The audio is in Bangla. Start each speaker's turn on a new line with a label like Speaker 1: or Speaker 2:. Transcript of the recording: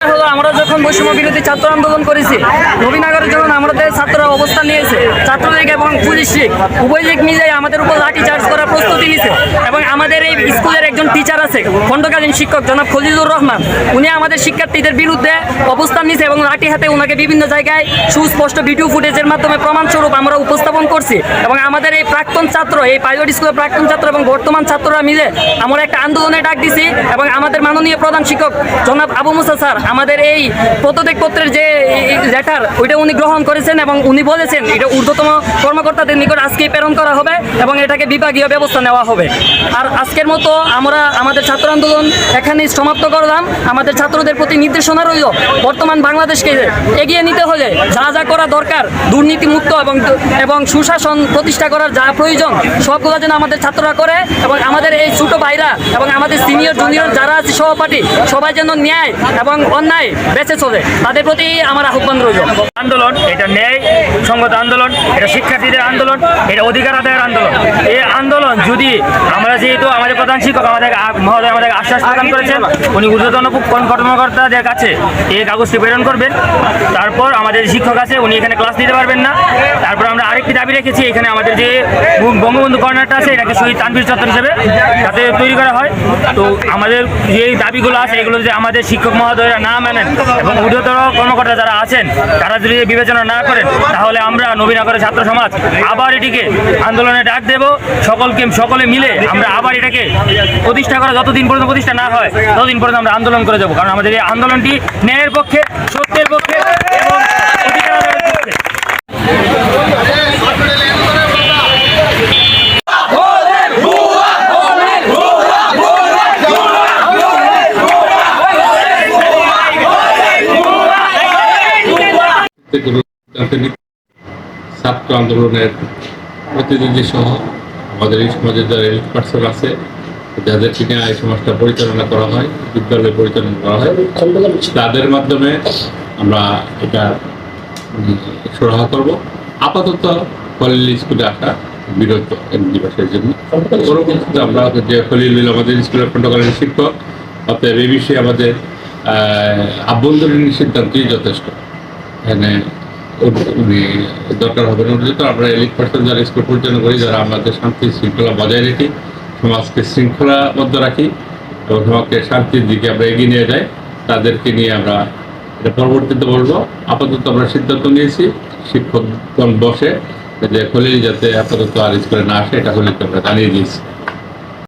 Speaker 1: হলো আমরা যখন বৈষম্য বিরোধী ছাত্র আন্দোলন করেছি, নবীনগরে যখন আমাদের ছাত্ররা অবস্থান নিয়েছে, ছাত্রলীগ এবং পুলিশ লীগ, উভয় লীগ মিলে আমাদের উপর লাঠি চার্জ করার প্রস্তুতি নিছে এবং আমাদের এই স্কুলের একজন টিচার আছে, খণ্ডকালীন শিক্ষক জনাব খলিলুর রহমান, উনি আমাদের শিক্ষার্থীদের বিরুদ্ধে অবস্থান নিছে এবং লাঠি হাতে ওনাকে বিভিন্ন জায়গায় সুস্পষ্ট ভিডিও ফুটেজের মাধ্যমে প্রমাণস্বরূপ আমরা উপস্থাপন করছি এবং আমাদের এই প্রাক্তন ছাত্র, এই পাইলট স্কুলের প্রাক্তন ছাত্র এবং বর্তমান ছাত্ররা মিলে আমরা একটা আন্দোলনে ডাক দিছি এবং আমাদের মাননীয় প্রধান শিক্ষক জনাব আবু মুসা স্যার আমাদের এই পদত্যাগ পত্রের যে লেটার, ওইটা উনি গ্রহণ করেছেন এবং উনি বলেছেন, এটা ঊর্ধ্বতম কর্মকর্তাদের নিকট আজকে প্রেরণ করা হবে এবং এটাকে বিভাগীয় ব্যবস্থা নেওয়া হবে। আর আজকের মতো আমরা আমাদের ছাত্র আন্দোলন এখানে সমাপ্ত করলাম। আমাদের ছাত্রদের প্রতি নির্দেশনা রইল, বর্তমান বাংলাদেশকে এগিয়ে নিতে হলে যা যা করা দরকার, দুর্নীতিমুক্ত এবং এবং সুশাসন প্রতিষ্ঠা করার যা প্রয়োজন, সবগুলো যেন আমাদের ছাত্ররা করে এবং আমাদের এই ছোট ভাইরা এবং আমাদের সিনিয়র জুনিয়র যারা আছে, সহপাঠী, সবাই যেন ন্যায় এবং অন্যায় বেঁচে চলে তাদের প্রতি আমার আহ্বান রইল।
Speaker 2: আন্দোলন এটা ন্যায় সংগত আন্দোলন এটা শিক্ষার্থীদের আন্দোলন এটা অধিকার আদায়ের আন্দোলন। এই আন্দোলন যদি আমরা যেহেতু আমাদের প্রধান শিক্ষক আমাদের মহোদয় আমাদের আশ্বাস প্রদান করেছেন উনি ঊর্ধ্বতন কোন কর্মকর্তাদের কাছে এই কাগজটি প্রেরণ করবেন। তারপর আমাদের শিক্ষক আছে উনি এখানে ক্লাস দিতে পারবেন না। তারপর আমরা আরেকটি দাবি রেখেছি এখানে আমাদের যে বঙ্গবন্ধু কর্নারটা আছে এটাকে শহীদ তানভীর চত্বর হিসেবে যাতে তৈরি করা হয়। তো আমাদের যে দাবিগুলো আছে এগুলো যে আমাদের শিক্ষক মহোদয়রা না মানেন এবং ঊর্ধ্বতর কর্মকর্তা যারা আছেন, তারা যদি বিবেচনা না করেন, তাহলে আমরা নবীনগরের ছাত্র সমাজ আবার এটিকে আন্দোলনে ডাক দেব। সকলকে সকলে মিলে আমরা আবার এটাকে প্রতিষ্ঠা করা যতদিন পর্যন্ত প্রতিষ্ঠা না হয়, ততদিন পর্যন্ত আমরা আন্দোলন করে যাব। কারণ আমাদের এই আন্দোলনটি ন্যায়ের পক্ষে, সত্যের পক্ষে এবং অধিকার আদায়ের পক্ষে
Speaker 3: থেকে রাজনৈতিক ছাত্র আন্দোলনের প্রতিনিধি সহ আমাদের এই সমাজের যারা এলিট পার্সন আছে যাদেরকে নিয়ে এই সমাজটা পরিচালনা করা হয়, বিদ্যালয় পরিচালনা করা হয়, তাদের মাধ্যমে আমরা এটা সুরাহা করব। আপাতত খলিল স্কুলে আসা বিরত এক দিবসের জন্য। পরবর্তীতে আমরা যে খলিল আমাদের স্কুলের খণ্ডকালীন শিক্ষক, অতএব এই বিষয়ে আমাদের আভ্যন্তরীণ সিদ্ধান্তই যথেষ্ট। এখানে দরকার হবে না। যেহেতু আমরা এলিট পার্সন যারা স্কুল পরিচালনা করি, যারা আমাদের শান্তি শৃঙ্খলা বজায় রাখি সমাজকে শৃঙ্খলাবদ্ধ রাখি এবং সমাজকে শান্তির দিকে আমরা এগিয়ে নিয়ে যাই, তাদেরকে নিয়ে আমরা এটা পরবর্তীতে বলব। আপাতত আমরা সিদ্ধান্ত নিয়েছি, শিক্ষকগণ বসে যে খলিল যাতে আপাতত আর স্কুলে না আসে, এটা খলিলকে আমরা জানিয়ে দিয়েছি।